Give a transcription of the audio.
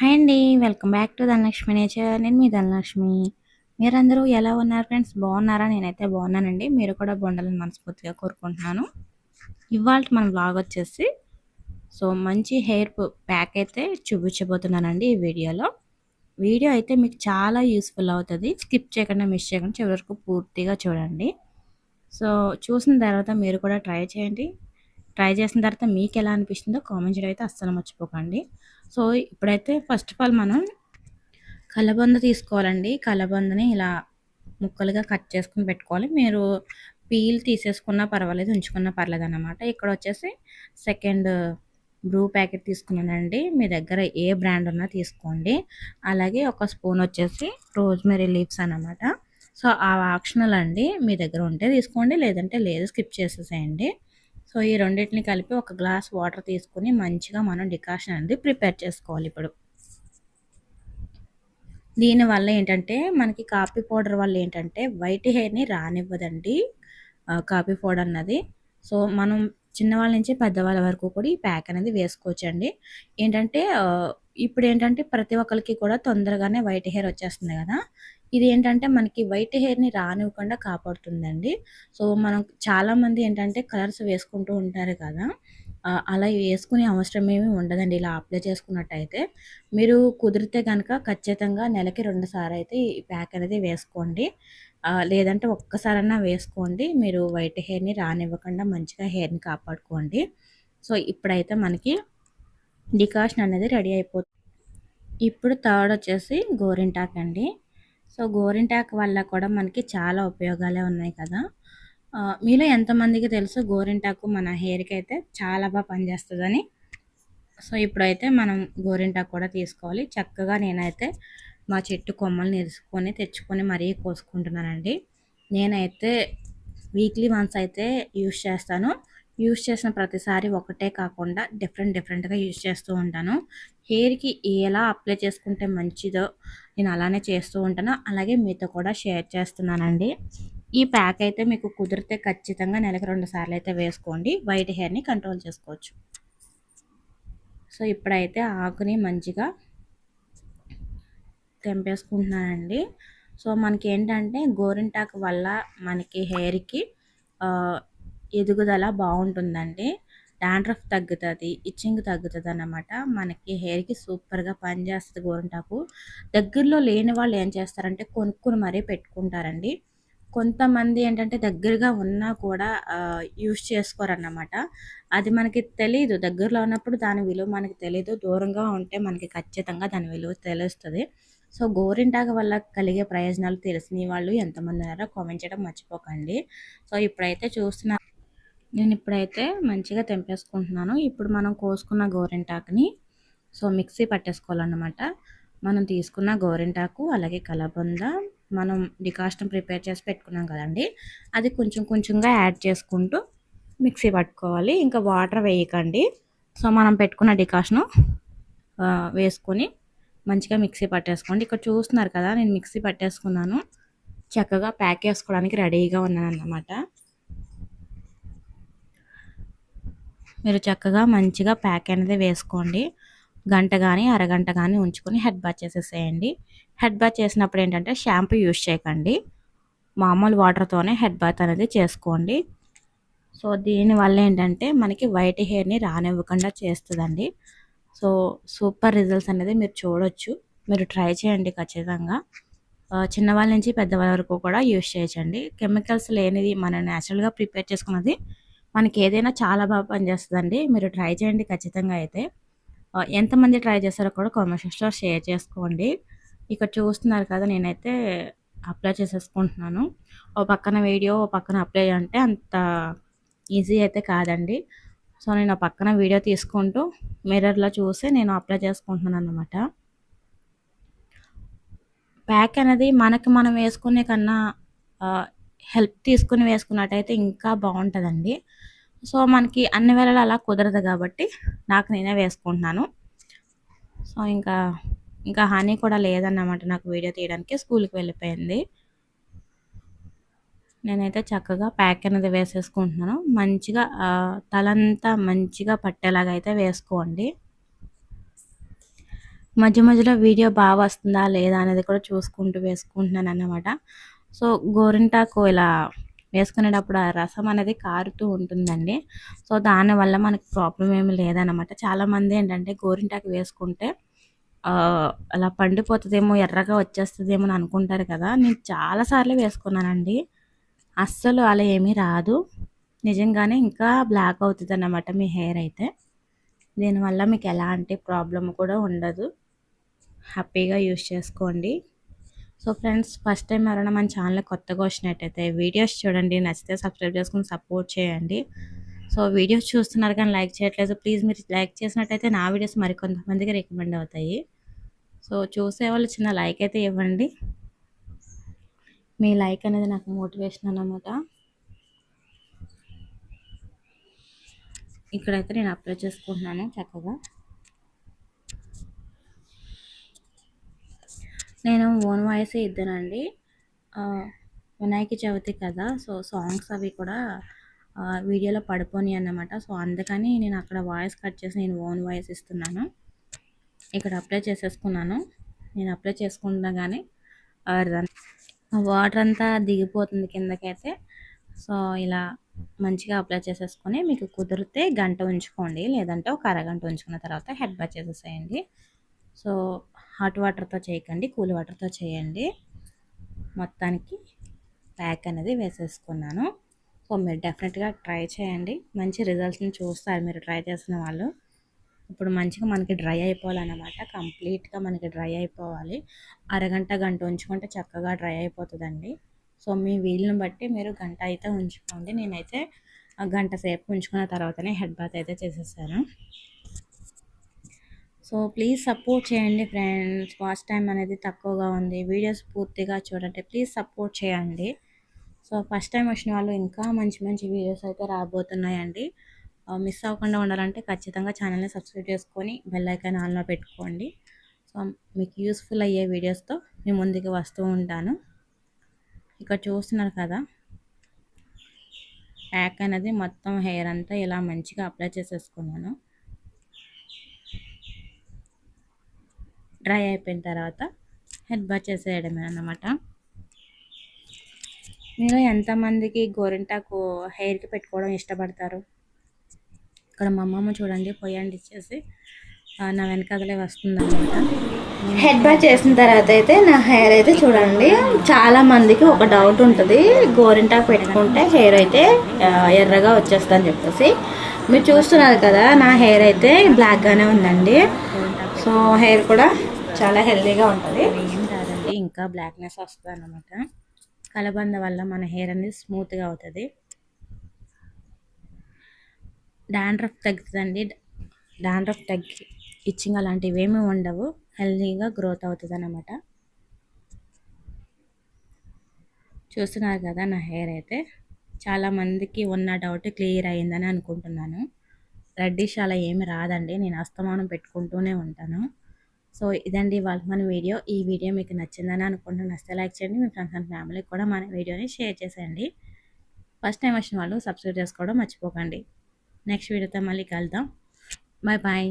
Hi అండి welcome back to Dhanalakshmi nature. నేను మీ ధనలక్ష్మి. మీరందరూ ఎలా ఉన్నారు ఫ్రెండ్స్? బాగున్నారా? నేనైతే బాగున్నానండి. మీరు కూడా బాగుండాలని మనస్ఫూర్తిగా కోరుకుంటున్నాను. ఇవాళ మన బ్లాగ్ వచ్చేసి సో మంచి హెయిర్ ప్యాక్ అయితే చూపించబోతున్నానండి ఈ వీడియోలో. వీడియో అయితే మీకు చాలా యూస్ఫుల్ అవుతుంది. స్కిప్ చేయకుండా మిస్ చేయకుండా చివరి వరకు పూర్తిగా చూడండి. సో చూసిన తర్వాత మీరు కూడా ట్రై చేయండి. ట్రై చేసిన తర్వాత మీకు ఎలా అనిపిస్తుందో కామెంట్ చేయడం అయితే అస్సలు మర్చిపోకండి. సో ఇప్పుడైతే ఫస్ట్ ఆఫ్ ఆల్ మనం కలబంద తీసుకోవాలండి. కలబందని ఇలా ముక్కలుగా కట్ చేసుకుని పెట్టుకోవాలి. మీరు పీల్ తీసేసుకున్నా పర్వాలేదు ఉంచుకున్నా పర్లేదు అనమాట ఇక్కడ వచ్చేసి సెకండ్ బ్రూ ప్యాకెట్ తీసుకున్నానండి. మీ దగ్గర ఏ బ్రాండ్ ఉన్నా తీసుకోండి. అలాగే ఒక స్పూన్ వచ్చేసి రోజ్మెరీ లీవ్స్ అనమాట సో ఆ ఆప్షనల్ అండి. మీ దగ్గర ఉంటే తీసుకోండి లేదంటే లేదు స్కిప్ చేసేసేయండి. సో ఈ రెండింటిని కలిపి ఒక గ్లాస్ వాటర్ తీసుకుని మంచిగా మనం డికాషన్ అనేది ప్రిపేర్ చేసుకోవాలి ఇప్పుడు. దీనివల్ల ఏంటంటే మనకి కాఫీ పౌడర్ వల్ల ఏంటంటే వైట్ హెయిర్ని రానివ్వదండి కాఫీ పౌడర్ అన్నది. సో మనం చిన్నవాళ్ళ నుంచి పెద్దవాళ్ళ వరకు కూడా ఈ ప్యాక్ అనేది వేసుకోవచ్చండి. ఏంటంటే ఇప్పుడు ఏంటంటే ప్రతి ఒక్కరికి కూడా తొందరగానే వైట్ హెయిర్ వచ్చేస్తుంది కదా. ఇది ఏంటంటే మనకి వైట్ హెయిర్ని రానివ్వకుండా కాపాడుతుందండి. సో మనం చాలామంది ఏంటంటే కలర్స్ వేసుకుంటూ ఉంటారు కదా అలా వేసుకునే అవసరం ఏమీ ఉండదండి. ఇలా అప్లై చేసుకున్నట్టయితే మీరు కుదిరితే కనుక ఖచ్చితంగా నెలకి రెండుసార్లు అయితే ఈ ప్యాక్ అనేది వేసుకోండి. లేదంటే ఒక్కసారన్నా వేసుకోండి. మీరు వైట్ హెయిర్ని రానివ్వకుండా మంచిగా హెయిర్ని కాపాడుకోండి. సో ఇప్పుడైతే మనకి డికాషన్ అనేది రెడీ అయిపోతుంది. ఇప్పుడు థర్డ్ వచ్చేసి గోరింటాక్ అండి. సో గోరింటాక్ వల్ల కూడా మనకి చాలా ఉపయోగాలే ఉన్నాయి కదా. మీలో ఎంతమందికి తెలుసు గోరింటాకు మన హెయిర్కి అయితే చాలా బాగా పనిచేస్తుందని? సో ఇప్పుడైతే మనం గోరింటాకు కూడా తీసుకోవాలి. చక్కగా నేనైతే మా చెట్టు కొమ్మలు నిరుసుకొని తెచ్చుకొని మరీ కోసుకుంటున్నానండి. నేనైతే వీక్లీ వన్స్ అయితే యూస్ చేస్తాను. యూస్ చేసిన ప్రతిసారి ఒకటే కాకుండా డిఫరెంట్ డిఫరెంట్గా యూస్ చేస్తూ ఉంటాను. హెయిర్కి ఎలా అప్లై చేసుకుంటే మంచిదో నేను అలానే చేస్తూ ఉంటాను. అలాగే మీతో కూడా షేర్ చేస్తున్నానండి. ఈ ప్యాక్ అయితే మీకు కుదిరితే ఖచ్చితంగా నెలకు రెండు సార్లు అయితే వేసుకోండి. వైట్ హెయిర్ని కంట్రోల్ చేసుకోవచ్చు. సో ఇప్పుడైతే ఆకుని మంచిగా తెంపేసుకుంటున్నానండి. సో మనకి ఏంటంటే గోరింటాకు వల్ల మనకి హెయిర్కి ఎదుగుదల బాగుంటుందండి డాండ్రఫ్ తగ్గుతుంది ఇచ్చింగ్ తగ్గుతుంది అన్నమాట మనకి హెయిర్కి సూపర్గా పనిచేస్తుంది గోరింటాకు. దగ్గరలో లేని వాళ్ళు ఏం చేస్తారంటే కొనుక్కుని మరీ పెట్టుకుంటారండి. కొంతమంది ఏంటంటే దగ్గరగా ఉన్నా కూడా యూస్ చేసుకోరన్నమాట. అది మనకి తెలియదు దగ్గరలో ఉన్నప్పుడు దాని విలువ మనకి తెలియదు దూరంగా ఉంటే మనకి ఖచ్చితంగా దాని విలువ తెలుస్తుంది. సో గోరింటాకు వల్ల కలిగే ప్రయోజనాలు తెలిసిన వాళ్ళు ఎంతమంది ఉన్నారో కామెంట్ చేయడం మర్చిపోకండి. సో ఇప్పుడైతే చూస్తున్నా నేను ఇప్పుడైతే మంచిగా తెంపేసుకుంటున్నాను. ఇప్పుడు మనం కోసుకున్న గోరింటాకుని సో మిక్సీ పట్టేసుకోవాలన్నమాట. మనం తీసుకున్న గోరింటాకు అలాగే కలబంద మనం డికాషన్ ప్రిపేర్ చేసి పెట్టుకున్నాం కదండి అది కొంచెం కొంచెంగా యాడ్ చేసుకుంటూ మిక్సీ పట్టుకోవాలి. ఇంకా వాటర్ వేయకండి. సో మనం పెట్టుకున్న డికాషను వేసుకొని మంచిగా మిక్సీ పట్టేసుకోండి. ఇక్కడ చూస్తున్నారు కదా నేను మిక్సీ పట్టేసుకున్నాను. చక్కగా ప్యాక్ చేసుకోవడానికి రెడీగా ఉన్నాను అన్నమాట మీరు చక్కగా మంచిగా ప్యాక్ అనేది వేసుకోండి. గంట కానీ అరగంట కానీ ఉంచుకొని హెడ్ బాత్ చేసేసేయండి. హెడ్ బాత్ చేసినప్పుడు ఏంటంటే షాంపూ యూజ్ చేయకండి. మామూలు వాటర్తోనే హెడ్ బాత్ అనేది చేసుకోండి. సో దీనివల్ల ఏంటంటే మనకి వైట్ హెయిర్ని రానివ్వకుండా చేస్తుందండి. సో సూపర్ రిజల్ట్స్ అనేది మీరు చూడొచ్చు. మీరు ట్రై చేయండి ఖచ్చితంగా. చిన్నవాళ్ళ నుంచి పెద్దవాళ్ళ వరకు కూడా యూజ్ చేయొచ్చండి. కెమికల్స్ లేనిది మనం న్యాచురల్గా ప్రిపేర్ చేసుకున్నది మనకి ఏదైనా చాలా బాగా పనిచేస్తుందండి. మీరు ట్రై చేయండి ఖచ్చితంగా అయితే. ఎంతమంది ట్రై చేస్తారో కూడా కామెంట్ షేర్ చేసుకోండి. ఇక్కడ చూస్తున్నారు కదా నేనైతే అప్లై చేసేసుకుంటున్నాను. ఓ పక్కన వీడియో ఓ పక్కన అప్లై అంటే అంత ఈజీ అయితే కాదండి. సో నేను ఆ పక్కన వీడియో తీసుకుంటూ మిర్రర్లో చూసి నేను అప్లై చేసుకుంటున్నాను అనమాట ప్యాక్ అనేది మనకి మనం వేసుకునే కన్నా హెల్ప్ తీసుకుని వేసుకున్నట్టయితే ఇంకా బాగుంటుందండి. సో మనకి అన్ని వేళలు అలా కుదరదు కాబట్టి నాకు నేనే వేసుకుంటున్నాను. సో ఇంకా ఇంకా హనీ కూడా లేదన్నమాట నాకు వీడియో తీయడానికి. స్కూల్కి వెళ్ళిపోయింది. నేనైతే చక్కగా ప్యాక్ అనేది వేసేసుకుంటున్నాను. మంచిగా తలంతా మంచిగా పట్టేలాగా అయితే వేసుకోండి. మధ్య మధ్యలో వీడియో బాగా వస్తుందా లేదా అనేది కూడా చూసుకుంటూ వేసుకుంటున్నాను అన్నమాట సో గోరింటాకు ఇలా వేసుకునేటప్పుడు ఆ రసం అనేది కారుతూ ఉంటుందండి. సో దానివల్ల మనకి ప్రాబ్లం ఏమి లేదనమాట చాలామంది ఏంటంటే గోరింటాకు వేసుకుంటే అలా పండిపోతుందేమో ఎర్రగా వచ్చేస్తుందేమో అని అనుకుంటారు కదా. నేను చాలాసార్లు వేసుకున్నానండి. అస్సలు అలా ఏమీ రాదు. నిజంగానే ఇంకా బ్లాక్ అవుతుంది అన్నమాట మీ హెయిర్ అయితే. దీనివల్ల మీకు ఎలాంటి ప్రాబ్లం కూడా ఉండదు. హ్యాపీగా యూస్ చేసుకోండి. సో ఫ్రెండ్స్ ఫస్ట్ టైం ఎవరైనా మన ఛానల్ కొత్తగా వచ్చినట్టయితే వీడియోస్ చూడండి నచ్చితే సబ్స్క్రైబ్ చేసుకుని సపోర్ట్ చేయండి. సో వీడియోస్ చూస్తున్నారు కానీ లైక్ చేయట్లేదు. ప్లీజ్ మీరు లైక్ చేసినట్టయితే నా వీడియోస్ మరికొంతమందికి రికమెండ్ అవుతాయి. సో చూసే వాళ్ళు చిన్న లైక్ అయితే ఇవ్వండి. మీ లైక్ అనేది నాకు మోటివేషన్ అన్నమాట. ఇక్కడైతే నేను అప్లై చేసుకుంటున్నాను చక్కగా. నేను ఓన్ వాయిస్ ఇద్దానండి. వినాయక చవితి కదా సో సాంగ్స్ అవి కూడా వీడియోలో పడిపోని అన్నమాట. సో అందుకని నేను అక్కడ వాయిస్ కట్ చేసి నేను ఓన్ వాయిస్ ఇస్తున్నాను. ఇక్కడ అప్లై చేసేసుకున్నాను. నేను అప్లై చేసుకుంటున్నా కానీ వాటర్ అంతా దిగిపోతుంది కిందకైతే. సో ఇలా మంచిగా అప్లై చేసేసుకొని మీకు కుదిరితే గంట ఉంచుకోండి లేదంటే ఒక అరగంట ఉంచుకున్న తర్వాత హెడ్ బాత్ చేసేసేయండి. సో హాట్ వాటర్తో చేయకండి కూల్ వాటర్తో చేయండి. మొత్తానికి ప్యాక్ అనేది వేసేసుకున్నాను. సో మీరు డెఫినెట్గా ట్రై చేయండి. మంచి రిజల్ట్స్ని చూస్తారు మీరు ట్రై చేసిన వాళ్ళు. ఇప్పుడు మంచిగా మనకి డ్రై అయిపోవాలన్నమాట. కంప్లీట్గా మనకి డ్రై అయిపోవాలి. అరగంట గంట ఉంచుకుంటే చక్కగా డ్రై అయిపోతుందండి. సో మీ వీలుని బట్టి మీరు గంట అయితే ఉంచుకోండి. నేనైతే గంట సేపు ఉంచుకున్న తర్వాతనే హెడ్ బాత్ అయితే చేసేసాను. సో ప్లీజ్ సపోర్ట్ చేయండి ఫ్రెండ్స్ వాచ్ టైం అనేది తక్కువగా ఉంది. వీడియోస్ పూర్తిగా చూడండి. ప్లీజ్ సపోర్ట్ చేయండి. సో ఫస్ట్ టైం వచ్చిన వాళ్ళు ఇంకా మంచి మంచి వీడియోస్ అయితే రాబోతున్నాయండి. Uh, మిస్ అవ్వకుండా ఉండాలంటే ఖచ్చితంగా ఛానల్ని సబ్స్క్రైబ్ చేసుకొని బెల్ ఐకాన్ ఆన్లో పెట్టుకోండి. సో మీకు యూస్ఫుల్ అయ్యే వీడియోస్తో మీ ముందుకు వస్తూ ఉంటాను. ఇక్కడ చూస్తున్నారు కదా? ప్యాక్ అనేది మొత్తం హెయిర్ అంతా ఇలా మంచిగా అప్లై చేసేసుకున్నాను. డ్రై అయిపోయిన తర్వాత హెడ్ బాత్ చేసేయడమే అన్నమాట. మీరు ఎంతమందికి గోరింటాకు హెయిర్కి పెట్టుకోవడం ఇష్టపడతారు? ఇక్కడ మా అమ్మమ్మ చూడండి పొయ్యండి ఇచ్చేసి నా వెనకాలే వస్తుంది హెడ్ బాత్ చేసిన తర్వాత అయితే నా హెయిర్ అయితే చూడండి చాలా మందికి ఒక డౌట్ ఉంటుంది. గోరింటాకు పెట్టుకుంటే హెయిర్ అయితే ఎర్రగా వచ్చేస్తా అని చెప్పేసి. మీరు చూస్తున్నారు కదా నా హెయిర్ అయితే బ్లాక్గానే ఉందండి. సో హెయిర్ కూడా చాలా హెల్దీగా ఉంటుంది. ఏం కాదండి ఇంకా బ్లాక్నెస్ వస్తుంది అనమాట కలబంద వల్ల మన హెయిర్ అనేది స్మూత్గా అవుతుంది. డాండ్రఫ్ తగ్గుతుందండి. డాండ్రఫ్ తగ్గి ఇచ్చింగ్ అలాంటివి ఏమీ ఉండవు. హెల్దీగా గ్రోత్ అవుతుంది అన్నమాట చూస్తున్నారు కదా నా హెయిర్ అయితే. చాలామందికి ఉన్న డౌట్ క్లియర్ అయ్యిందని అనుకుంటున్నాను. రెడ్డిష్ అలా ఏమి రాదండి. నేను అస్తమానం పెట్టుకుంటూనే ఉంటాను. సో ఇదండి వాళ్ళ మన వీడియో. ఈ వీడియో మీకు నచ్చిందని అనుకుంటున్నాను నచ్చితే లైక్ చేయండి. మీ ఫ్రెండ్స్ అండ్ ఫ్యామిలీకి కూడా మన వీడియోని షేర్ చేసేయండి. ఫస్ట్ టైం వచ్చిన వాళ్ళు సబ్స్క్రైబ్ చేసుకోవడం మర్చిపోకండి. నెక్స్ట్ వీడియోతో మళ్ళీ కలుద్దాం. Bye bye.